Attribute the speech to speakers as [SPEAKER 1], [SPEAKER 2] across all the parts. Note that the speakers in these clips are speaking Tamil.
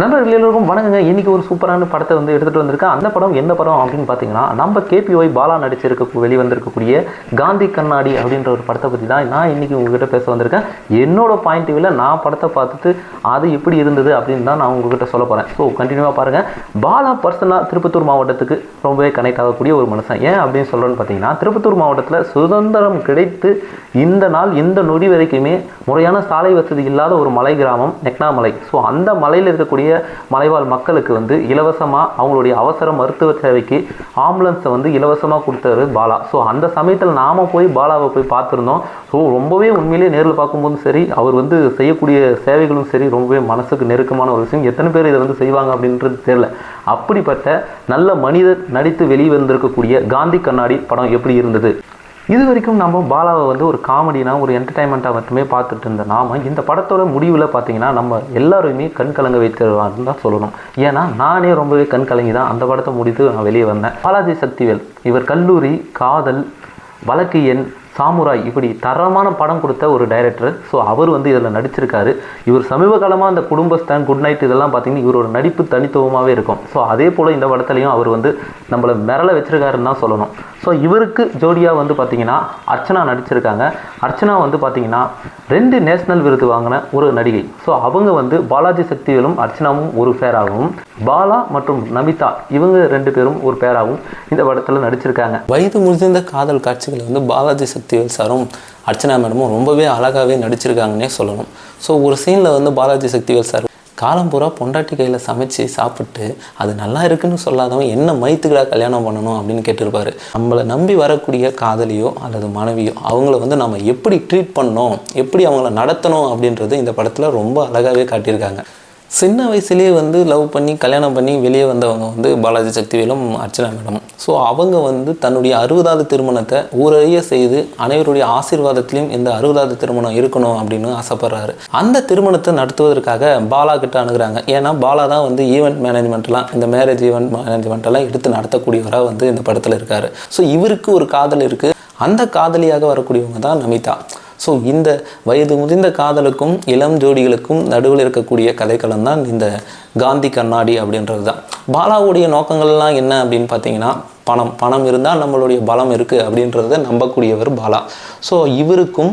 [SPEAKER 1] நண்பர்கள் எல்லோருக்கும் வணக்கங்க. இன்றைக்கி ஒரு சூப்பரான படத்தை வந்து எடுத்துகிட்டு வந்திருக்கேன் அந்த படம் என்ன படம் அப்படின்னு பார்த்தீங்கன்னா நம்ம கேபிஒய் பாலா நடிச்சிருக்க வெளிவந்திருக்கக்கூடிய காந்தி கண்ணாடி அப்படின்ற ஒரு படத்தை பற்றி தான் நான் இன்றைக்கி உங்ககிட்ட பேச வந்திருக்கேன். என்னோட பாயிண்ட் வியூவில் நான் படத்தை பார்த்துட்டு அது எப்படி இருந்தது அப்படின்னு தான் நான் உங்ககிட்ட சொல்ல போகிறேன் ஸோ கண்டினியூவாக பாருங்கள் பாலா பர்சனலாக திருப்பத்தூர் மாவட்டத்துக்கு ரொம்பவே கனெக்ட் ஆகக்கூடிய ஒரு மனுஷன். ஏன் அப்படின்னு சொல்கிறேன்னு பார்த்தீங்கன்னா திருப்பத்தூர் மாவட்டத்தில் சுதந்திரம் கிடைத்து இந்த நாள் இந்த நொடி வரைக்குமே முறையான சாலை வசதி இல்லாத ஒரு மலை கிராமம் நெக்னாமலை ஸோ அந்த மலையில் இருக்கக்கூடிய மலைவாழ் மக்களுக்கு வந்து இலவசமாக அவங்களுடைய அவசர மருத்துவ சேவைக்கு ஆம்புலன்ஸை வந்து இலவசமாக கொடுத்தாரு பாலா. ஸோ அந்த சமயத்தில் நாம் போய் பாலாவை போய் பார்த்துருந்தோம். ஸோ ரொம்பவே உண்மையிலேயே நேரில் பார்க்கும்போதும் சரி அவர் வந்து செய்யக்கூடிய சேவைகளும் சரி ரொம்பவே மனசுக்கு நெருக்கமான ஒரு விஷயம். எத்தனை பேர் இதை வந்து செய்வாங்க அப்படின்றது தெரியல. அப்படிப்பட்ட நல்ல மனிதர் நடித்து வெளிவந்திருக்கக்கூடிய காந்தி கண்ணாடி படம் எப்படி இருந்தது? இது வரைக்கும் நம்ம பாலாவை வந்து ஒரு காமெடினா ஒரு என்டர்டைன்மெண்ட்டாக மட்டுமே பார்த்துட்டு இருந்த நாம இந்த படத்தோட முடிவில் பார்த்தீங்கன்னா நம்ம எல்லாருமே கண் கலங்க வைக்கிறவான்னு தான் சொல்லணும். ஏன்னா நானே ரொம்பவே கண் கலங்கி தான் அந்த படத்தை முடித்து நான் வெளியே வந்தேன். பாலாஜி சக்திவேல் இவர் கல்லூரி காதல் வழக்கு எண் சாமுராய் இப்படி தரமான படம் கொடுத்த ஒரு டைரக்டர் ஸோ அவர் வந்து இதில் நடிச்சிருக்காரு. இவர் சமீப காலமாக அந்த குடும்பஸ்தான் குட் நைட் இதெல்லாம் பார்த்தீங்கன்னா இவரோட நடிப்பு தனித்துவமாகவே இருக்கும். ஸோ அதே போல் இந்த படத்துலையும் அவர் வந்து நம்மளை மிரள வச்சிருக்காருன்னு தான் சொல்லணும். ஸோ இவருக்கு ஜோடியாக வந்து பார்த்தீங்கன்னா அர்ச்சனா நடிச்சிருக்காங்க. அர்ச்சனா வந்து பார்த்தீங்கன்னா ரெண்டு நேஷனல் விருது வாங்கின ஒரு நடிகை. ஸோ அவங்க வந்து பாலாஜி சக்திகளும் அர்ச்சனாவும் ஒரு பேராகவும் பாலா மற்றும் நமிதா இவங்க ரெண்டு பேரும் ஒரு பேராகவும் இந்த படத்தில் நடிச்சிருக்காங்க.
[SPEAKER 2] வயது முதிர்ந்த காதல் காட்சிகளை வந்து பாலாஜி சக்திவேல் சாரும் அர்ச்சனா மேடமும் ரொம்பவே அழகாகவே நடிச்சிருக்காங்கன்னே சொல்லணும். ஸோ ஒரு சீனில் வந்து பாலாஜி சக்திவேல் சார் காலம் பூரா பொண்டாட்டி கையில் சமைச்சு சாப்பிட்டு அது நல்லா இருக்குன்னு சொல்லாதவன் என்ன மைத்துக்கடா கல்யாணம் பண்ணணும் அப்படின்னு கேட்டிருப்பாரு. நம்மளை நம்பி வரக்கூடிய காதலியோ அல்லது மனைவியோ அவங்கள வந்து நம்ம எப்படி ட்ரீட் பண்ணணும் எப்படி அவங்கள நடத்தணும் அப்படின்றது இந்த படத்தில் ரொம்ப அழகாகவே காட்டியிருக்காங்க. சின்ன வயசுலேயே வந்து லவ் பண்ணி கல்யாணம் பண்ணி வெளியே வந்தவங்க வந்து பாலாஜி சக்திவேலும் அர்ச்சனா மேடம் ஸோ அவங்க வந்து தன்னுடைய அறுபதாவது திருமணத்தை ஊரறிய செய்து அனைவருடைய ஆசீர்வாதத்திலையும் இந்த அறுபதாவது திருமணம் இருக்கணும் அப்படின்னு ஆசைப்படுறாரு. அந்த திருமணத்தை நடத்துவதற்காக பாலா கிட்ட அணுகிறாங்க. ஏன்னா பாலா தான் வந்து ஈவெண்ட் மேனேஜ்மெண்ட்லாம் இந்த மேரேஜ் ஈவெண்ட் மேனேஜ்மெண்ட்டெல்லாம் எடுத்து நடத்தக்கூடியவராக வந்து இந்த படத்தில் இருக்காரு. ஸோ இவருக்கு ஒரு காதல் இருக்குது அந்த காதலியாக வரக்கூடியவங்க தான் நமிதா. ஸோ இந்த வயது முதிர்ந்த காதலுக்கும் இளம் ஜோடிகளுக்கும் நடுவில் இருக்கக்கூடிய கதைக்களம் தான் இந்த காந்தி கண்ணாடி அப்படின்றது தான். பாலாவுடைய நோக்கங்கள்லாம் என்ன அப்படின்னு பார்த்தீங்கன்னா பணம். பணம் இருந்தால் நம்மளுடைய பலம் இருக்குது அப்படின்றத நம்பக்கூடியவர் பாலா. ஸோ இவருக்கும்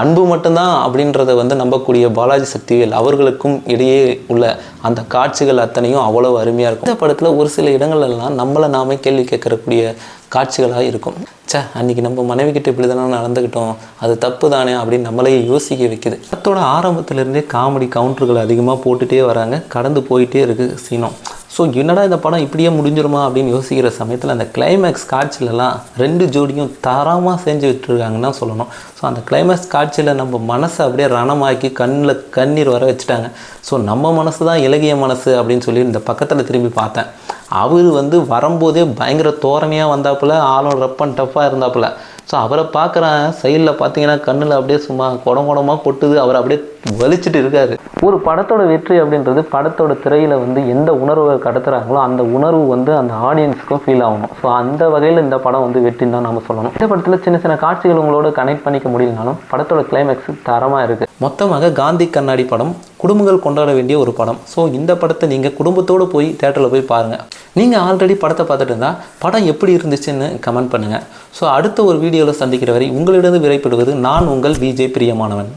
[SPEAKER 2] அன்பு மட்டும்தான் அப்படின்றத வந்து நம்பக்கூடிய பாலாஜி சக்திவேல் அவர்களுக்கும் இடையே உள்ள அந்த காட்சிகள் அத்தனையும் அவ்வளவு அருமையாக இருக்கும். இந்த படத்தில் ஒரு சில இடங்கள்லாம் நம்மளை நாமே கேள்வி கேட்கறக்கூடிய காட்சிகளாக இருக்கும். ச்சே அன்றைக்கி நம்ம மனைவி கிட்ட இப்படி தானே நடந்துக்கிட்டோம் அது தப்பு தானே அப்படின்னு நம்மளே யோசிக்க வைக்குது. படத்தோட ஆரம்பத்திலேருந்தே காமெடி கவுண்டர்கள் அதிகமாக போட்டுகிட்டே வராங்க. கடந்து போயிட்டே இருக்குது சீனம். ஸோ என்னடா இந்த படம் இப்படியே முடிஞ்சிருமா அப்படின்னு யோசிக்கிற சமயத்தில் அந்த கிளைமேக்ஸ் காட்சியிலலாம் ரெண்டு ஜோடியும் தரமாக செஞ்சு விட்டுருக்காங்கன்னு தான் சொல்லணும். ஸோ அந்த கிளைமேக்ஸ் காட்சியில் நம்ம மனசை அப்படியே ரணமாக்கி கண்ணில் கண்ணீர் வர வச்சுட்டாங்க. ஸோ நம்ம மனசு தான் இலகிய மனசு அப்படின்னு சொல்லி இந்த பக்கத்தில் திரும்பி பார்த்தேன். அவர் வந்து வரும்போதே பயங்கர தோரணையாக வந்தாப்புல ஆளும் ரப்பன் டஃப்பாக இருந்தாப்புல. ஸோ அவரை பார்க்குறேன் சைடில் பார்த்தீங்கன்னா கண்ணில் அப்படியே சும்மா குடம் குடமாக கொட்டுது. அவர் அப்படியே வலிச்சுட்டு இருக்காரு.
[SPEAKER 1] ஒரு படத்தோட வெற்றி அப்படின்றது படத்தோட திரையில் வந்து எந்த உணர்வை கடத்துறாங்களோ அந்த உணர்வு வந்து அந்த ஆடியன்ஸுக்கும் ஃபீல் ஆகணும். ஸோ அந்த வகையில் இந்த படம் வந்து வெற்றின்னு தான் நம்ம சொல்லணும். இந்த படத்தில் சின்ன சின்ன காட்சிகள் உங்களோட கனெக்ட் பண்ணிக்க முடியலனாலும் படத்தோட கிளைமேக்ஸ் தரமாக இருக்குது
[SPEAKER 2] மொத்தமாக காந்தி கண்ணாடி படம் குடும்பங்கள் கொண்டாட வேண்டிய ஒரு படம். ஸோ இந்த படத்தை நீங்கள் குடும்பத்தோடு போய் தேட்டரில் போய் பாருங்கள் நீங்கள் ஆல்ரெடி படத்தை பார்த்துட்டு இருந்தால் படம் எப்படி இருந்துச்சுன்னு கமெண்ட் பண்ணுங்கள் ஸோ அடுத்த ஒரு வீடியோவில் சந்திக்கிற வரை உங்களிடம் விரைப்படுவது நான் உங்கள் விஜய் பிரியமானவன்.